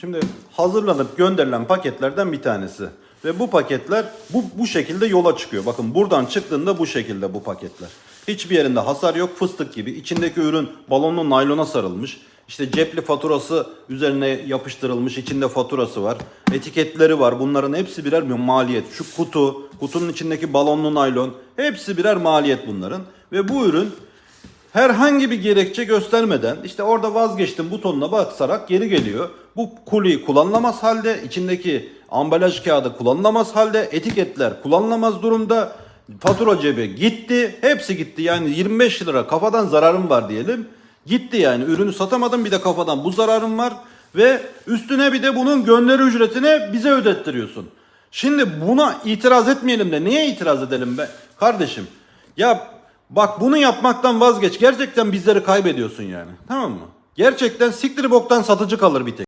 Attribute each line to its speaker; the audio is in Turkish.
Speaker 1: Şimdi hazırlanıp gönderilen paketlerden bir tanesi. Ve bu paketler bu, bu şekilde yola çıkıyor. Bakın buradan çıktığında bu şekilde bu paketler. Hiçbir yerinde hasar yok fıstık gibi. İçindeki ürün balonlu naylona sarılmış. İşte cepli faturası üzerine yapıştırılmış. İçinde faturası var. Etiketleri var. Bunların hepsi birer bir maliyet. Şu kutu, kutunun içindeki balonlu naylon hepsi birer maliyet bunların. Ve bu ürün herhangi bir gerekçe göstermeden işte orada vazgeçtim butonuna basarak geri geliyor. Bu kuli kullanılamaz halde, içindeki ambalaj kağıdı kullanılamaz halde, etiketler kullanılamaz durumda. Fatura cebi gitti, hepsi gitti. Yani 25 lira kafadan zararım var diyelim. Gitti yani ürünü satamadım bir de kafadan bu zararım var. Ve üstüne bir de bunun gönderi ücretini bize ödettiriyorsun. Şimdi buna itiraz etmeyelim de niye itiraz edelim be? Kardeşim ya bak bunu yapmaktan vazgeç. Gerçekten bizleri kaybediyorsun yani. Tamam mı? Gerçekten siktir boktan satıcı kalır bir tek.